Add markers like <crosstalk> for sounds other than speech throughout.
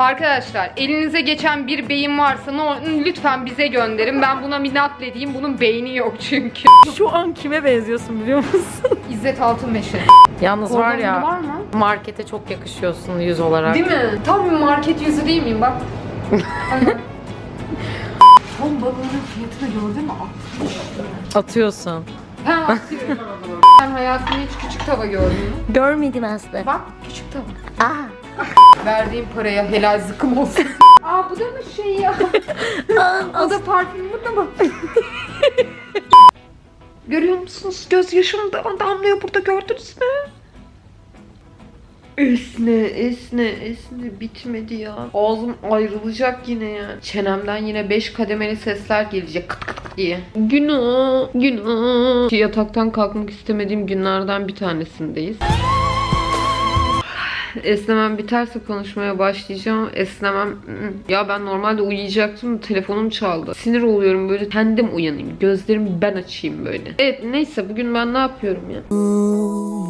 Arkadaşlar elinize geçen bir beyin varsa ne- lütfen bize gönderin. Ben buna bir nakledeyim. Bunun beyni yok çünkü. Şu an kime benziyorsun biliyor musun? <laughs> İzzet Altınmeşe. Yalnız var Oradan ya var mı? markete çok yakışıyorsun yüz olarak. Değil mi? Tam bir market yüzü değil miyim bak. <laughs> Ton balığının fiyatını gördün mü? 60 lira. Atıyorsun. <laughs> Ben atıyorum. Sen hayatımda hiç küçük tava gördün mü? Görmedim aslında. Bak küçük tava. Aa. Verdiğim paraya helal zıkkım olsun. Aa bu da mı şey ya? <laughs> o da parfüm bu da mı? <laughs> Görüyor musunuz? Gözyaşım da damlıyor burada gördünüz mü? Esne, esne, esne bitmedi ya. Ağzım ayrılacak yine ya. Çenemden yine 5 kademeli sesler gelecek kıt kıt kıt diye. Günah, günah. Yataktan kalkmak istemediğim günlerden bir tanesindeyiz. Esnemem biterse konuşmaya başlayacağım. Esnemem ya ben normalde uyuyacaktım telefonum çaldı. Sinir oluyorum böyle kendim uyanayım. Gözlerimi ben açayım böyle. Evet neyse bugün ben ne yapıyorum ya?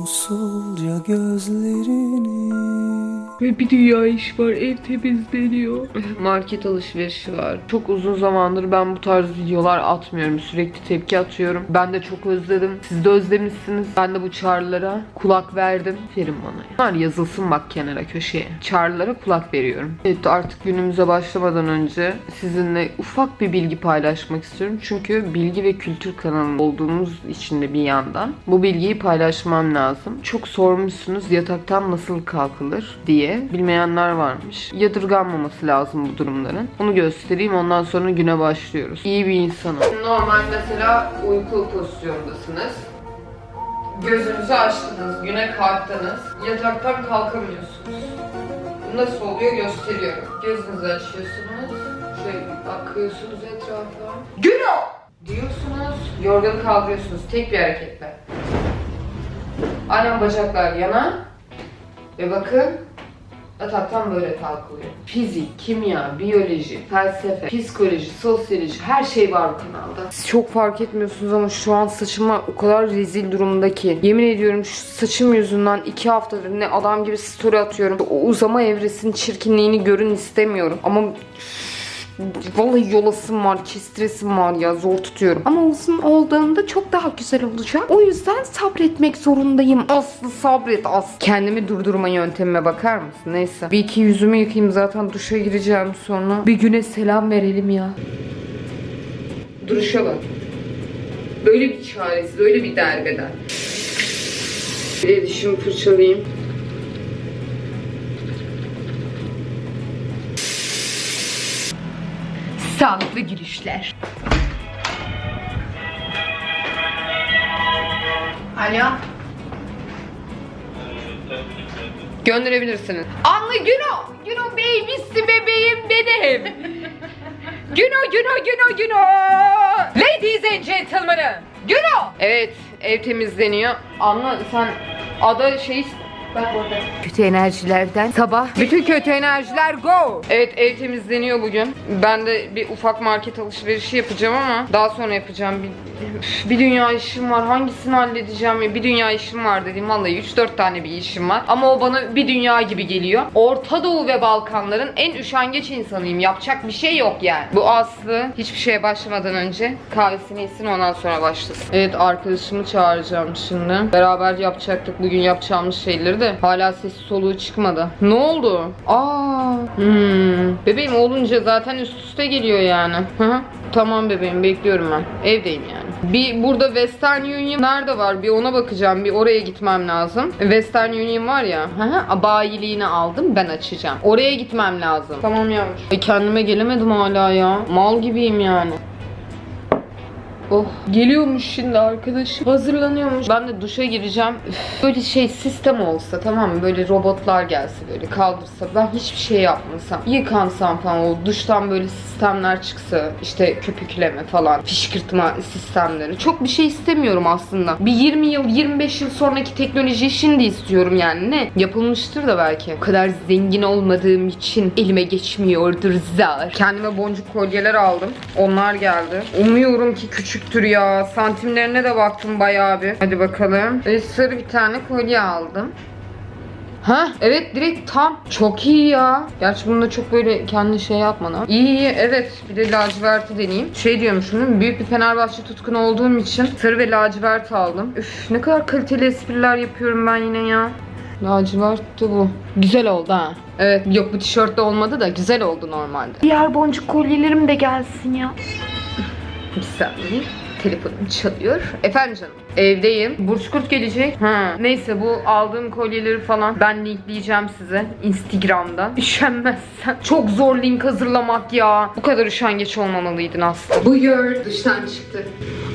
Usulca gözlerini Ve bir dünya iş var. Ev temizleniyor. Market alışverişi var. Çok uzun zamandır ben bu tarz videolar atmıyorum. Sürekli tepki atıyorum. Ben de çok özledim. Siz de özlemişsiniz. Ben de bu çağrılara kulak verdim. Verin bana. ya. Bunlar yazılsın bak kenara köşeye. Çağrılara kulak veriyorum. Evet artık günümüze başlamadan önce sizinle ufak bir bilgi paylaşmak istiyorum. Çünkü bilgi ve kültür kanalı olduğumuz için de bir yandan bu bilgiyi paylaşmam lazım. Çok sormuşsunuz yataktan nasıl kalkılır diye. Bilmeyenler varmış. Yadırganmaması lazım bu durumların. Bunu göstereyim ondan sonra güne başlıyoruz. İyi bir insanım. Normal mesela uyku pozisyondasınız. Gözünüzü açtınız, güne kalktınız. Yataktan kalkamıyorsunuz. Nasıl oluyor gösteriyorum. Gözünüzü açıyorsunuz. Şöyle bakıyorsunuz etrafa. Güno! Diyorsunuz. Yorganı kaldırıyorsunuz tek bir hareketle. Aynen bacaklar yana. Ve bakın yataktan böyle kalkılıyor. Fizik, kimya, biyoloji, felsefe, psikoloji, sosyoloji her şey var bu kanalda. Siz çok fark etmiyorsunuz ama şu an saçıma o kadar rezil durumda ki. Yemin ediyorum şu saçım yüzünden iki haftadır ne adam gibi story atıyorum. O uzama evresinin çirkinliğini görün istemiyorum. Ama Vallahi yolasım var, kestiresim var ya zor tutuyorum. Ama uzun olduğunda çok daha güzel olacak. O yüzden sabretmek zorundayım. Aslı sabret Aslı. Kendimi durdurma yöntemime bakar mısın? Neyse. Bir iki yüzümü yıkayayım zaten duşa gireceğim sonra. Bir güne selam verelim ya. Duruşa bak. Böyle bir çaresiz, öyle bir derbeder. Bir dişimi fırçalayayım. Sağlıklı gülüşler. Alo. Gönderebilirsiniz. Anlı Güno. Güno babysi bebeğim benim. Güno Güno Güno Güno. Ladies and gentlemen. Güno. Evet ev temizleniyor. Anla sen ada şey Bak orada. Kötü enerjilerden sabah. Bütün kötü enerjiler go. Evet ev temizleniyor bugün. Ben de bir ufak market alışverişi yapacağım ama daha sonra yapacağım. Bir, bir dünya işim var. Hangisini halledeceğim ya? Bir dünya işim var dediğim vallahi 3-4 tane bir işim var. Ama o bana bir dünya gibi geliyor. Orta Doğu ve Balkanların en üşengeç insanıyım. Yapacak bir şey yok yani. Bu Aslı hiçbir şeye başlamadan önce kahvesini içsin ondan sonra başlasın. Evet arkadaşımı çağıracağım şimdi. Beraber yapacaktık bugün yapacağımız şeyleri de hala sesi soluğu çıkmadı. Ne oldu? Aa. Hmm. Bebeğim olunca zaten üst üste geliyor yani. Hı hı. Tamam bebeğim bekliyorum ben. Evdeyim yani. Bir burada Western Union nerede var? Bir ona bakacağım. Bir oraya gitmem lazım. Western Union var ya. Hı hı. Bayiliğini aldım. Ben açacağım. Oraya gitmem lazım. Tamam yavrum. Ay kendime gelemedim hala ya. Mal gibiyim yani. Oh geliyormuş şimdi arkadaşım. Hazırlanıyormuş. Ben de duşa gireceğim. Üf, böyle şey sistem olsa tamam mı? Böyle robotlar gelse böyle kaldırsa. Ben hiçbir şey yapmasam. Yıkansam falan o duştan böyle sistemler çıksa. işte köpükleme falan. Fışkırtma sistemleri. Çok bir şey istemiyorum aslında. Bir 20 yıl 25 yıl sonraki teknolojiyi şimdi istiyorum yani. Ne? Yapılmıştır da belki. O kadar zengin olmadığım için elime geçmiyordur zar. Kendime boncuk kolyeler aldım. Onlar geldi. Umuyorum ki küçüktür ya. Santimlerine de baktım bayağı bir. Hadi bakalım. Ve sarı bir tane kolye aldım. Ha evet direkt tam. Çok iyi ya. Gerçi bunda çok böyle kendi şey yapmadan. İyi iyi evet. Bir de laciverti deneyeyim. Şey diyorum şunu büyük bir Fenerbahçe tutkunu olduğum için sarı ve lacivert aldım. Üf ne kadar kaliteli espriler yapıyorum ben yine ya. Lacivert de bu. Güzel oldu ha. Evet yok bu tişörtte olmadı da güzel oldu normalde. Diğer boncuk kolyelerim de gelsin ya. Bir. Telefonum çalıyor. Efendim canım. Evdeyim. Burç Kurt gelecek. Ha. Neyse bu aldığım kolyeleri falan ben linkleyeceğim size Instagram'da. Üşenmezsen. Çok zor link hazırlamak ya. Bu kadar üşengeç olmamalıydın aslında. Buyur. Dıştan çıktı.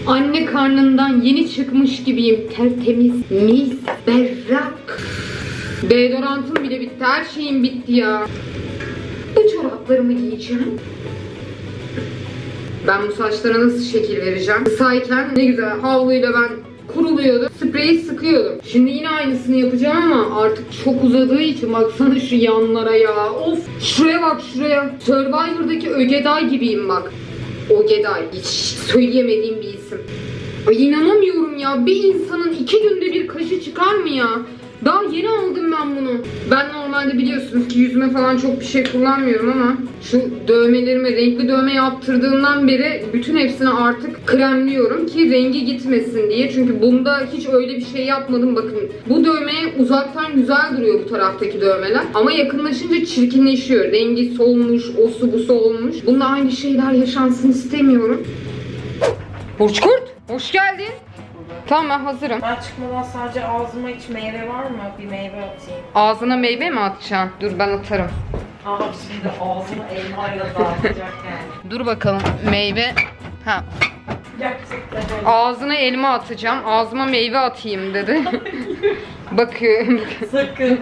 Anne karnından yeni çıkmış gibiyim. Tertemiz, mis, berrak. Deodorantım bile bitti. Her şeyim bitti ya. Bu çoraplarımı giyeceğim. Ben bu saçlara nasıl şekil vereceğim? Kısayken ne güzel havluyla ben kuruluyordum. Spreyi sıkıyordum. Şimdi yine aynısını yapacağım ama artık çok uzadığı için baksana şu yanlara ya. Of! Şuraya bak şuraya. Survivor'daki Ögeday gibiyim bak. Ögeday. Hiç söyleyemediğim bir isim. Ay inanamıyorum ya. Bir insanın iki günde bir kaşı çıkar mı ya? Daha yeni aldım ben bunu. Ben normalde biliyorsunuz ki yüzüme falan çok bir şey kullanmıyorum ama şu dövmelerime renkli dövme yaptırdığımdan beri bütün hepsini artık kremliyorum ki rengi gitmesin diye. Çünkü bunda hiç öyle bir şey yapmadım. Bakın bu dövmeye uzaktan güzel duruyor bu taraftaki dövmeler. Ama yakınlaşınca çirkinleşiyor. Rengi solmuş, osu busu olmuş. Bunda aynı şeyler yaşansın istemiyorum. Burç Kurt, hoş geldin. Tamam ben hazırım. Ben çıkmadan sadece ağzıma hiç meyve var mı? Bir meyve atayım. Ağzına meyve mi atacaksın? Dur ben atarım. Aa şimdi ağzıma elmayla dağıtacak yani. <laughs> Dur bakalım meyve. Ha Gerçekten öyle. ağzına elma atacağım. Ağzıma meyve atayım dedi. <laughs> Bakıyorum. Sakın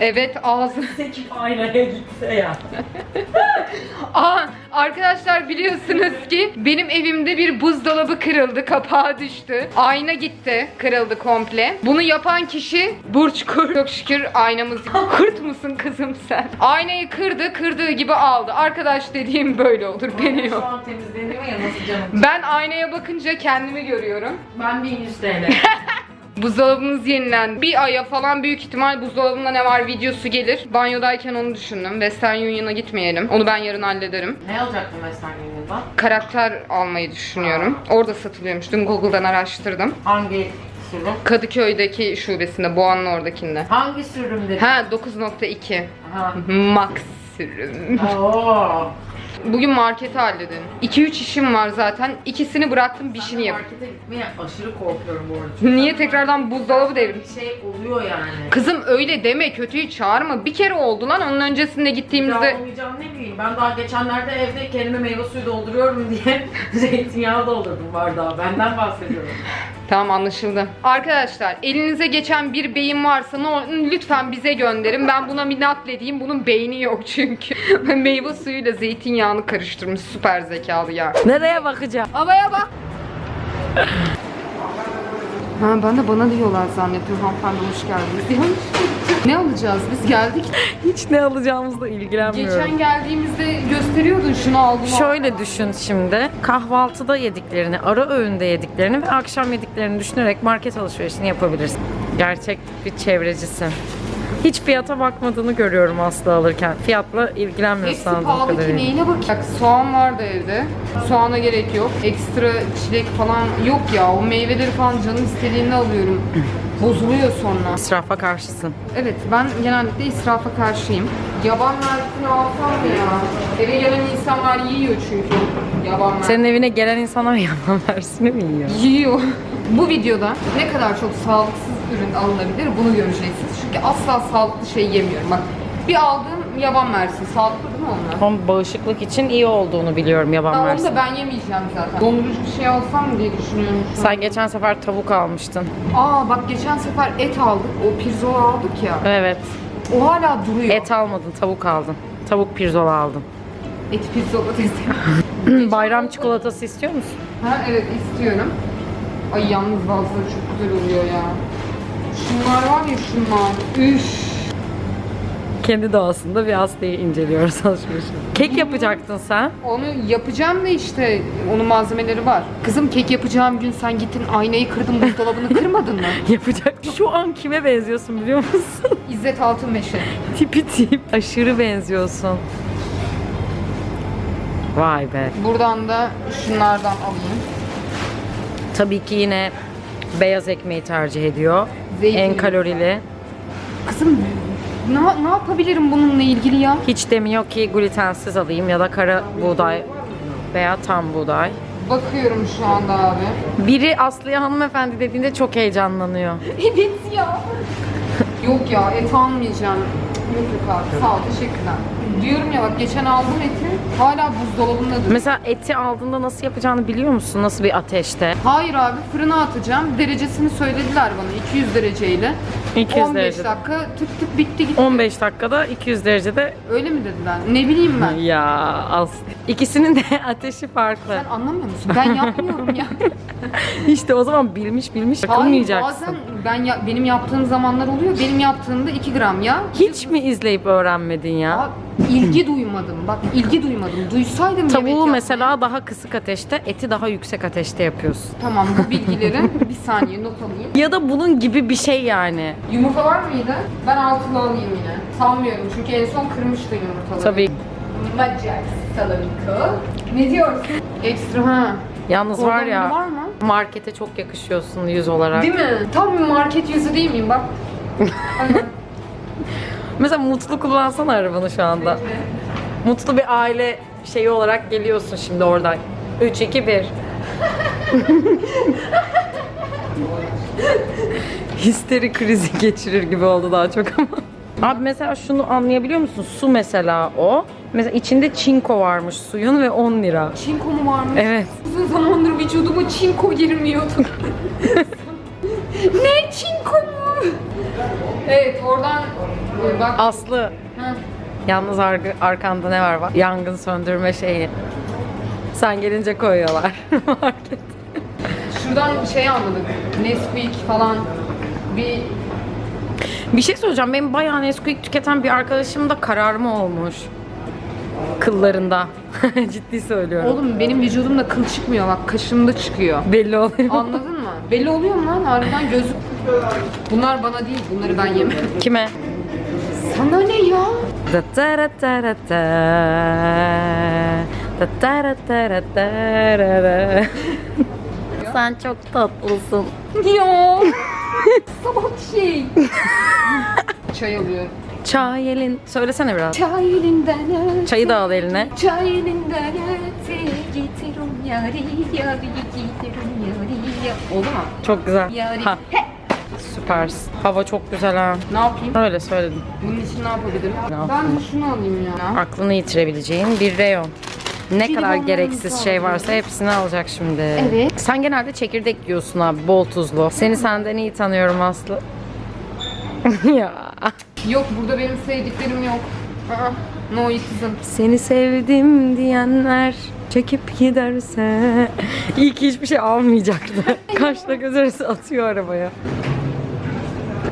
evet ağzı. sekip aynaya gitse ya. <laughs> Aa, arkadaşlar biliyorsunuz ki benim evimde bir buzdolabı kırıldı. Kapağı düştü. Ayna gitti. Kırıldı komple. Bunu yapan kişi Burç Kurt. Çok şükür aynamız. <laughs> Kurt musun kızım sen? Aynayı kırdı. Kırdığı gibi aldı. Arkadaş dediğim böyle olur. Beni Şu an temizleniyor ya nasıl canım. Ben aynaya bakınca kendimi görüyorum. Ben 1100 TL. <laughs> Buzdolabımız yenilendi. Bir aya falan büyük ihtimal buzdolabında ne var videosu gelir. Banyodayken onu düşündüm. Western Union'a gitmeyelim. Onu ben yarın hallederim. ne alacaktın Western Union'dan? Karakter almayı düşünüyorum. Orada satılıyormuş. Dün Google'dan araştırdım. Hangi sürüm? Kadıköy'deki şubesinde, Boğan'ın oradakinde. Hangi sürüm dedi? Ha 9.2. Ha. Max sürüm. Oo. Bugün marketi halledin. 2-3 işim var zaten. İkisini bıraktım, bir şeyini yap. Markete gitmeye aşırı korkuyorum bu arada. Çünkü Niye tekrardan buzdolabı devrim? Bir şey oluyor yani. Kızım öyle deme, kötüyü çağırma. Bir kere oldu lan onun öncesinde gittiğimizde. Olmayacağım ne bileyim. Ben daha geçenlerde evde kendime meyve suyu dolduruyorum diye <laughs> zeytinyağı doldurdum bardağa. Benden bahsediyorum. <laughs> Tamam anlaşıldı. Arkadaşlar elinize geçen bir beyin varsa ne olur, lütfen bize gönderin. Ben buna bir nakledeyim. Bunun beyni yok çünkü. <laughs> Meyve suyuyla zeytinyağını karıştırmış. Süper zekalı ya. Nereye bakacağım? Havaya bak. Ha ben de bana diyorlar zannettim hanımefendi hoş geldiniz diyormuş. Ne alacağız biz geldik. Hiç ne alacağımızla ilgilenmiyorum. Geçen geldiğimizde gösteriyordun şunu aldım. Şöyle düşün şimdi. Kahvaltıda yediklerini, ara öğünde yediklerini ve akşam yediklerini düşünerek market alışverişini yapabilirsin. Gerçek bir çevrecisin. Hiç fiyata bakmadığını görüyorum Aslı alırken. Fiyatla ilgilenmiyorsun Hepsi anladığım pahalı ki neyine bak. Bak soğan vardı evde. Soğana gerek yok. Ekstra çilek falan yok ya. O meyveleri falan canım istediğinde alıyorum. <clears throat> Bozuluyor sonra. İsrafa karşısın. Evet ben genellikle israfa karşıyım. Yaban mersini alsam mı ya? Eve gelen insanlar yiyor çünkü. Yaban mersini. Senin evine gelen insanlar <laughs> yaban versini mi yiyor? Yiyor. Bu videoda ne kadar çok sağlıksız ürün alınabilir bunu göreceksiniz. Çünkü asla sağlıklı şey yemiyorum. Bak bir aldığım yaban mersin. Sağlıklı değil mi onlar? Ama bağışıklık için iyi olduğunu biliyorum yaban Ha, onu mersini. da ben yemeyeceğim zaten. Dondurucu bir şey alsam diye düşünüyorum şu an. Sen geçen sefer tavuk almıştın. Aa bak geçen sefer et aldık. O pirzola aldık ya. Evet. O hala duruyor. Et almadın, tavuk aldın. Tavuk pirzola aldın. Et pirzola testi. <laughs> Bayram çikolatası istiyor musun? ha evet istiyorum. Ay yalnız bazıları çok güzel oluyor ya. Şunlar var ya şunlar. Üf. Kendi doğasında bir hastayı inceliyoruz <laughs> alışverişi. Kek yapacaktın sen. Onu yapacağım da işte onun malzemeleri var. Kızım kek yapacağım gün sen gittin aynayı kırdın buzdolabını <laughs> kırmadın mı? Yapacak. Şu an kime benziyorsun biliyor musun? <laughs> İzzet Altınmeşe. Tipi tip. Aşırı benziyorsun. Vay be. Buradan da şunlardan alayım. Tabii ki yine beyaz ekmeği tercih ediyor. Zeytin. En kalorili. Kızım ne, ne yapabilirim bununla ilgili ya? Hiç demiyor ki glutensiz alayım ya da kara buğday veya tam buğday. Bakıyorum şu anda abi. Biri Aslı'ya hanımefendi dediğinde çok heyecanlanıyor. <laughs> Evet ya. Yok ya et almayacağım. Yok yok abi sağ ol teşekkürler. Diyorum ya bak geçen aldım eti hala buzdolabında duruyor. Mesela eti aldığında nasıl yapacağını biliyor musun? Nasıl bir ateşte? Hayır abi fırına atacağım. Derecesini söylediler bana 200 dereceyle. 200 15 derecede. dakika tık tık bitti gitti. 15 dakikada 200 derecede Öyle mi dediler? Ne bileyim ben. ya Aslı. İkisinin de <laughs> ateşi farklı. Sen anlamıyor musun? Ben yapmıyorum ya. <laughs> İşte o zaman bilmiş bilmiş Hayır bazen ben ya, benim yaptığım zamanlar oluyor. Benim yaptığımda 2 gram ya. Hiç mi izleyip öğrenmedin ya? Abi, ilgi duymadım. Bak ilgi duymadım. Duysaydım yemek Tavuğu yapmayı- mesela daha kısık ateşte, eti daha yüksek ateşte yapıyorsun. Tamam bu bilgileri <laughs> bir saniye not alayım. Ya da bunun gibi bir şey yani. Yumurta var mıydı? Ben altılı alayım yine. Sanmıyorum çünkü en son kırmıştı yumurtaları. Tabii. Macak salamiko. Ne diyorsun? Ekstra ha. Yalnız var Kordonlu ya var mı? Markete çok yakışıyorsun yüz olarak. Değil mi? Tam bir market yüzü değil miyim bak. <laughs> Mesela mutlu kullansana arabanı şu anda. Mutlu bir aile şeyi olarak geliyorsun şimdi oradan. 3 2 1. Histeri krizi geçirir gibi oldu daha çok ama. Abi mesela şunu anlayabiliyor musun? Su mesela o. Mesela içinde çinko varmış suyun ve 10 lira. Çinko mu varmış? Evet. Uzun zamandır vücuduma çinko girmiyordu. <laughs> ne çinko mu? Evet oradan e, bak. Aslı Ha. Yalnız ar- arkanda ne var bak? Yangın söndürme şeyi. Sen gelince koyuyorlar. Market. <laughs> Şuradan şey anladık. Nesquik falan bir bir şey söyleyeceğim. Benim bayağı Nesquik tüketen bir arkadaşım da kararma olmuş. Kıllarında. <laughs> Ciddi söylüyorum. Oğlum benim vücudumda kıl çıkmıyor bak kaşımda çıkıyor. Belli oluyor. Anladın mı? Belli oluyor mu lan? Harbiden gözük. Bunlar bana değil. Bunları ben yemem. Kime? Sana ne ya? Da ta ra ta ra ta. Da ta ra ta ra ta ra ra. Sen çok tatlısın. Ya. <laughs> <laughs> Sabah şey. <laughs> Çay alıyorum. Çay elin. Söylesene biraz. Çay elinden öte. Çayı da al eline. Çay elinden öte getirin yari yari getirin yari ya. Oldu mu? Çok güzel. Yari. Ha, He. süpersin. Hava çok güzel ha. Ne yapayım? Öyle söyledim. Bunun için ne yapabilirim? Ne ben de şunu alayım ya. Aklını yitirebileceğin bir reyon. Ne kadar gereksiz şey varsa hepsini alacak şimdi. Evet. Sen genelde çekirdek yiyorsun abi, bol tuzlu. Seni senden iyi tanıyorum Aslı. <laughs> ya. Yok burada benim sevdiklerim yok. Aa, no itizm. Seni sevdim diyenler çekip giderse. İyi ki hiçbir şey almayacaktı. <laughs> Kaşla göz arası atıyor arabaya.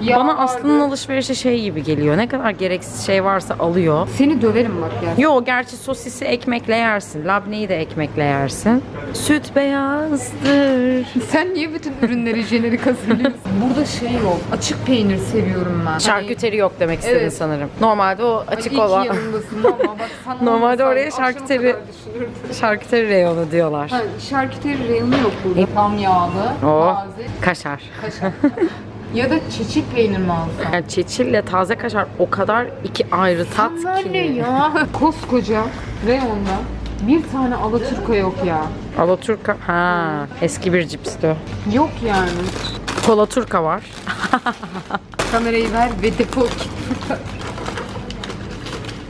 Ya Bana. Aslı'nın alışverişi şey gibi geliyor. Ne kadar gereksiz şey varsa alıyor. Seni döverim bak ya. Yo gerçi sosisi ekmekle yersin. Labneyi de ekmekle yersin. Süt beyazdır. Sen niye bütün ürünleri jenerik hazırlıyorsun? <laughs> Burada şey yok. Açık peynir seviyorum ben. Şarküteri yok demek istedin Evet. sanırım. Normalde o Hani, açık iyi ki olan yanındasın ama bak <laughs> sana Normalde olmasaydı oraya akşama şarküteri- kadar düşünürdüm. şarküteri reyonu diyorlar. Ha, şarküteri reyonu yok burada. Tam yağlı, Oh. taze, Kaşar. kaşar. Ya da çeçil peynir mi alsam? Yani çeçille taze kaşar o kadar iki ayrı tat ki. ne ya? <laughs> Koskoca reyonda bir tane Alaturka yok ya. Alaturka. Ha, eski bir cipsti. Yok yani. Kolaturka var. <laughs> Kamerayı ver ve defol git.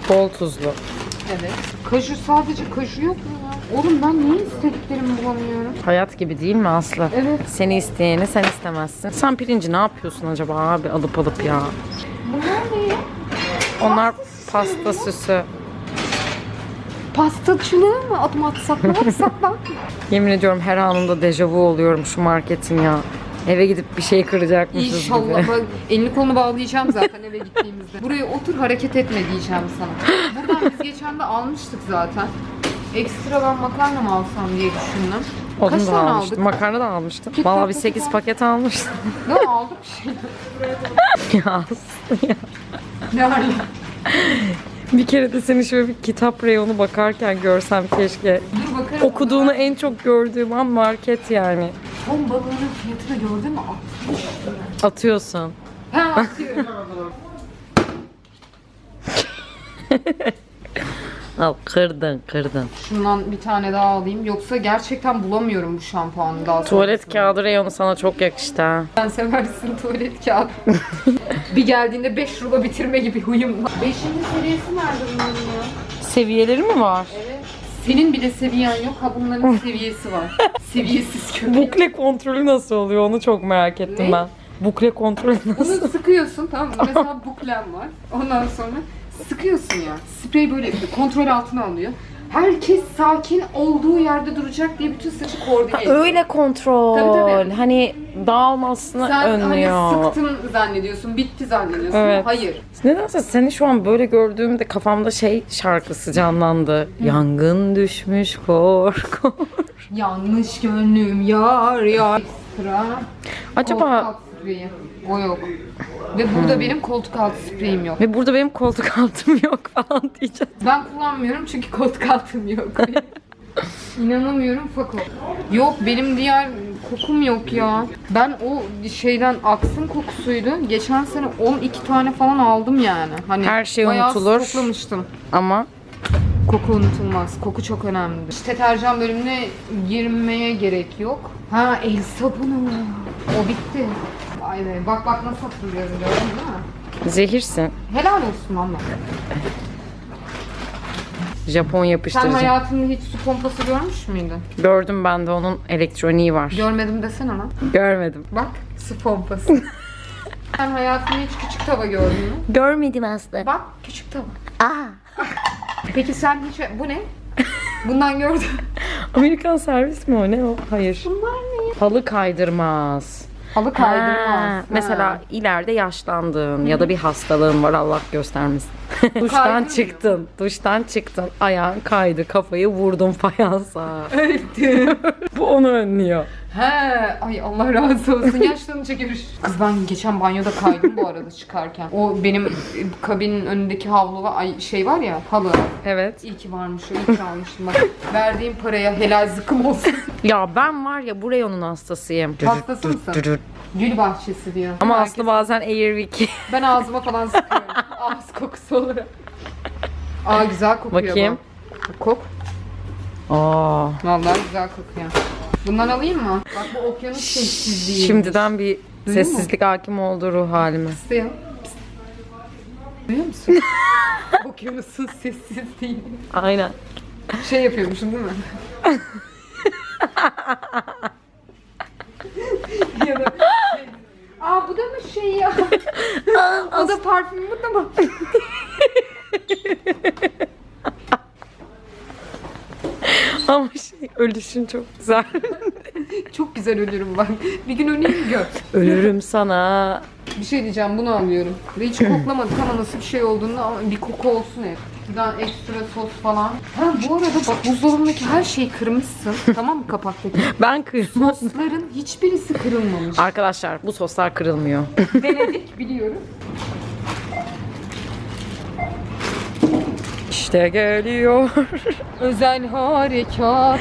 Bol tuzlu. Evet. Kaju sadece kaju yok mu? Oğlum ben niye istediklerimi bulamıyorum? Hayat gibi değil mi Aslı? Evet. Seni isteyeni sen istemezsin. Sen pirinci ne yapıyorsun acaba abi alıp alıp ya? Bunlar ne? Onlar pasta süsü. Pastacılığa mı adım atsak ne yapsak. <laughs> Yemin ediyorum her anında dejavu oluyorum şu marketin ya. Eve gidip bir şey kıracakmışız İnşallah. gibi. <laughs> Bak, elini kolunu bağlayacağım zaten eve gittiğimizde. Buraya otur hareket etme diyeceğim sana. Buradan biz geçen de almıştık zaten. Ekstra ben makarna mı alsam diye düşündüm. Kaç Onu da tane almıştım. aldık? Makarna da almıştım. Kit Valla Kat bir paket 8 aldık. paket almıştım. Ne aldık şey? <laughs> ya Ne ya? bir kere de seni şöyle bir kitap reyonu bakarken görsem keşke. Dur bakarım. Okuduğunu en çok gördüğüm an market yani. Ton balığının fiyatını gördün mü? Atıyorsun. Ha atıyorum. <laughs> Al kırdın kırdın. Şundan bir tane daha alayım. Yoksa gerçekten bulamıyorum bu şampuanı daha Tuvalet sonrasında. kağıdı reyonu sana çok yakıştı ha. Sen seversin tuvalet kağıdı. <laughs> bir geldiğinde 5 rulo bitirme gibi huyum var. Beşinci seviyesi nerede bunların ya? Seviyeleri mi var? Senin bile seviyen yok. Ha bunların <laughs> seviyesi var. Seviyesiz köpek. Bukle kontrolü nasıl oluyor onu çok merak ettim Ne? ben. Bukle kontrolü nasıl? Bunu sıkıyorsun tamam mı? <laughs> Mesela buklem var. Ondan sonra sıkıyorsun ya. Sprey böyle yapıyor. Kontrol altına alıyor. Herkes sakin olduğu yerde duracak diye bütün saçı koordine ediyor. Öyle kontrol. Tabii, tabii. Hani dağılmasını Sen önlüyor. hani sıktın zannediyorsun, bitti zannediyorsun. Evet. Hayır. Nedense seni şu an böyle gördüğümde kafamda şey şarkısı canlandı. Yangın düşmüş korku. Yanlış gönlüm yar yar. Sıra. Acaba spreyi. O yok. Ve burada benim koltuk altı spreyim yok. ve burada benim koltuk altım <laughs> yok falan diyeceğim. Ben kullanmıyorum çünkü koltuk altım yok. <laughs> İnanamıyorum fako. Yok benim diğer kokum yok ya. Ben o şeyden aksın kokusuydu. Geçen sene 12 tane falan aldım yani. Hani Her şey bayağı unutulur. stoklamıştım. Ama Koku unutulmaz. Koku çok önemli. İşte deterjan bölümüne girmeye gerek yok. Ha el sabunu. O bitti. Be. Bak bak nasıl hatırlıyorum gördün değil mi? zehirsin. Helal olsun valla. Japon Sen yapıştırıcı. hayatında hiç su pompası görmüş müydün? Gördüm ben de onun elektroniği var. Görmedim desene lan. Görmedim. Bak su pompası. <laughs> Sen hayatında hiç küçük tava gördün mü? Görmedim aslında. Bak küçük tava. Aa. <laughs> Peki sen hiç... Bu ne? Bundan gördün. <laughs> Amerikan servis mi o ne o? Hayır. Bunlar ne? Halı kaydırmaz. Halı. Ha, Ha. Mesela ileride yaşlandığın ya da bir hastalığın var Allah göstermesin. <laughs> Duştan Kaydırmıyor. çıktın. Duştan çıktın. Ayağın kaydı. Kafayı vurdun fayansa. Öldüm. <laughs> Bu onu önlüyor. He, ay Allah razı olsun. Yaşlanınca görüş. Kız ben geçen banyoda kaydım bu arada çıkarken. O benim e, kabinin önündeki havlu var, ay şey var ya halı. Evet. İyi ki varmış iyi ki almışım bak. Verdiğim paraya helal zıkkım olsun. Ya ben var ya bu reyonun hastasıyım. Hastası mısın? Gül bahçesi diyor. Ama Herkes- aslında bazen Airwick. Ben ağzıma falan sıkıyorum. <laughs> Ağız kokusu olarak. Aa güzel kokuyor Bakayım. bu. Kok. Aa. Vallahi güzel kokuyor. Bundan alayım mı? Bak bu okyanus sessizliği. Şimdiden bir Duydun mu? sessizlik hakim oldu ruh halime. Pıstı Pıst. Duyuyor musun? <laughs> Okyanusun sessizliği. Aynen. Şey yapıyormuşum değil mi? <laughs> ya da Aa bu da mı şey ya? o da parfüm bu da mı? Ama şey ölüşün çok güzel. Çok güzel ölürüm bak. Bir gün öleyim gör. Ölürüm sana. Bir şey diyeceğim bunu alıyorum. Ve hiç <clears throat> koklamadık ama nasıl bir şey olduğunda ama bir koku olsun hep. Buradan ekstra sos falan. Ha bu arada bak buzdolabındaki her şeyi kırmışsın. <laughs> tamam mı kapaktaki? Ben kırmam. Sosların hiçbirisi kırılmamış. Arkadaşlar bu soslar kırılmıyor. <laughs> Denedik biliyorum. İşte geliyor. <laughs> Özel harekat.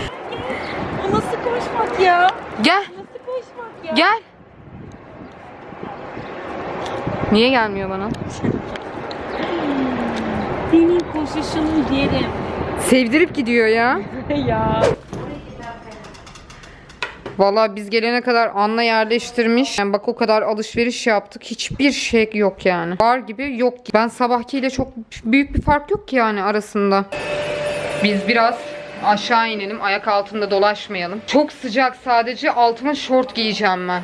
O nasıl koşmak ya? Gel. Nasıl koşmak ya? Gel. Niye gelmiyor bana? Senin koşuşunu yerim. Sevdirip gidiyor ya. <laughs> ya. Vallahi biz gelene kadar Anna yerleştirmiş. Yani bak o kadar alışveriş yaptık. Hiçbir şey yok yani. Var gibi yok. Ben sabahkiyle çok büyük bir fark yok ki yani arasında. Biz biraz aşağı inelim. Ayak altında dolaşmayalım. Çok sıcak sadece. Altıma şort giyeceğim ben.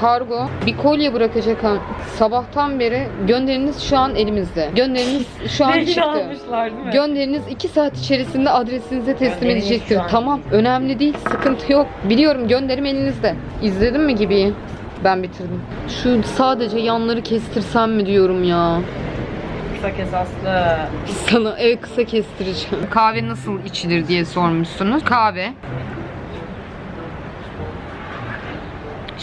Kargo bir kolye bırakacak ha. Sabahtan beri gönderiniz şu an elimizde. Gönderiniz şu an çıktı. almışlar değil mi? Gönderiniz 2 saat içerisinde adresinize teslim Gönderiniz edecektir. şu an. Tamam. Önemli değil. Sıkıntı yok. Biliyorum gönderim elinizde. İzledin mi gibi? Ben bitirdim. Şu sadece yanları kestirsem mi diyorum ya. Kısa kes Aslı. Sana ev kısa kestireceğim. Kahve nasıl içilir diye sormuşsunuz. Kahve.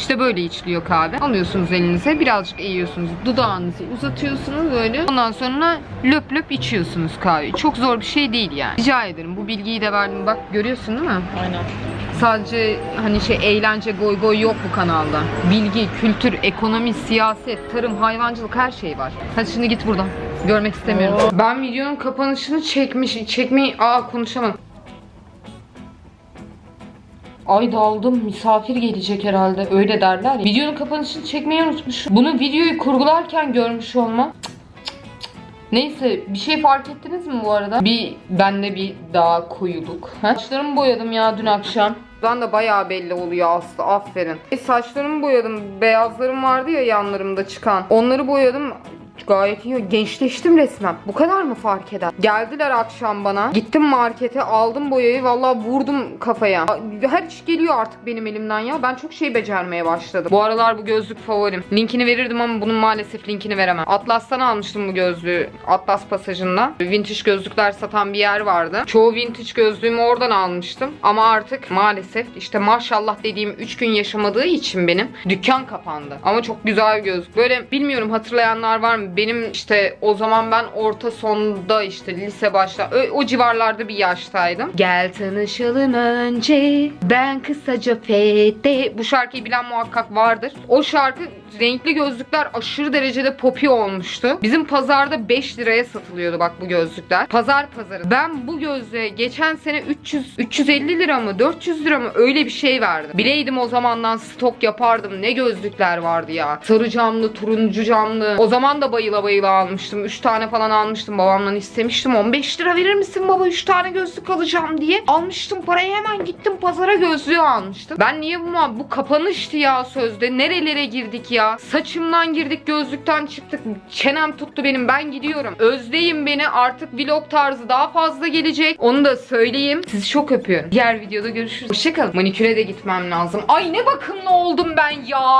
İşte böyle içiliyor kahve. Alıyorsunuz elinize birazcık eğiyorsunuz. Dudağınızı uzatıyorsunuz böyle. Ondan sonra löp löp içiyorsunuz kahveyi. Çok zor bir şey değil yani. Rica ederim. Bu bilgiyi de verdim. Bak görüyorsun değil mi? Aynen. Sadece hani şey eğlence goy goy yok bu kanalda. Bilgi, kültür, ekonomi, siyaset, tarım, hayvancılık her şey var. Hadi şimdi git buradan. Görmek istemiyorum. Ben videonun kapanışını çekmiş, çekmeyi... Aa konuşamadım. Ay daldım misafir gelecek herhalde öyle derler ya. Videonun kapanışını çekmeyi unutmuşum. Bunu videoyu kurgularken görmüş olma. Neyse bir şey fark ettiniz mi bu arada? Bir bende bir daha koyuluk. Ha? Saçlarımı boyadım ya dün akşam. Ben de bayağı belli oluyor Aslı aferin. E, saçlarımı boyadım. Beyazlarım vardı ya yanlarımda çıkan. Onları boyadım. Gayet iyi. Gençleştim resmen. Bu kadar mı fark eder? Geldiler akşam bana. Gittim markete aldım boyayı. Vallahi vurdum kafaya. Her iş geliyor artık benim elimden ya. Ben çok şey becermeye başladım. Bu aralar bu gözlük favorim. Linkini verirdim ama bunun maalesef linkini veremem. Atlas'tan almıştım bu gözlüğü. Atlas pasajında. Vintage gözlükler satan bir yer vardı. Çoğu vintage gözlüğümü oradan almıştım. Ama artık maalesef işte maşallah dediğim 3 gün yaşamadığı için benim dükkan kapandı. Ama çok güzel gözlük. Böyle bilmiyorum hatırlayanlar var mı? Benim işte o zaman ben orta sonda işte lise başta o, o civarlarda bir yaştaydım. Gel tanışalım önce ben kısaca fede. Bu şarkıyı bilen muhakkak vardır. O şarkı renkli gözlükler aşırı derecede popi olmuştu. Bizim pazarda 5 liraya satılıyordu bak bu gözlükler. Pazar pazarı. Ben bu gözlüğe geçen sene 300 350 lira mı 400 lira mı öyle bir şey verdim. Bileydim o zamandan stok yapardım. Ne gözlükler vardı ya. Sarı camlı, turuncu camlı. O zaman da bayıla bayıla almıştım. 3 tane falan almıştım. Babamdan istemiştim. 15 lira verir misin baba 3 tane gözlük alacağım diye. Almıştım parayı hemen gittim pazara gözlüğü almıştım. Ben niye bu bu kapanıştı ya sözde. Nerelere girdik ya? Saçımdan girdik, gözlükten çıktık. Çenem tuttu benim. Ben gidiyorum. Özleyin beni. Artık vlog tarzı daha fazla gelecek. Onu da söyleyeyim. Sizi çok öpüyorum. Diğer videoda görüşürüz. Hoşçakalın. Maniküre de gitmem lazım. Ay ne bakımlı oldum ben ya.